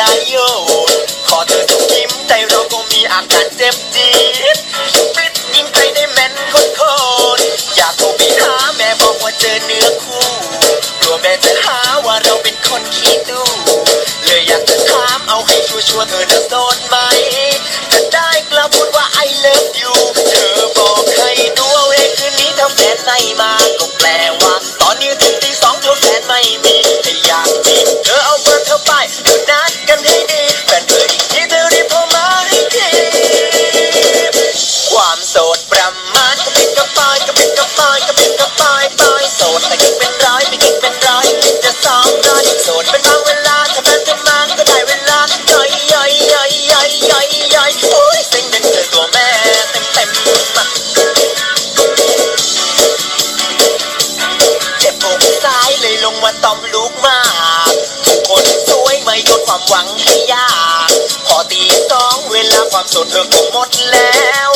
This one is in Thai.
นายโยขอเธอจงยิ้มใจเราก็มีอาการเจ็บจี๊ดปิดยิงใจได้แม่นคนคนอยากโทรไปหาแม่บอกว่าเจอเนื้อคู่กลัวแม่จะหาว่าเราเป็นคนขี้ตู้เลยอยากจะถามเอาให้ชัวร์เธอจะโสดไหมจะได้กระพูดว่า I love you เธอบอกให้ดูเอาเองคืนนี้ถ้าแฟนไม่มาก็แปลว่า ตอมลูกมากทุกคนสวยไม่ยดความหวังให้ยาก พอตีสองเวลาความสดเธอคงหมดแล้ว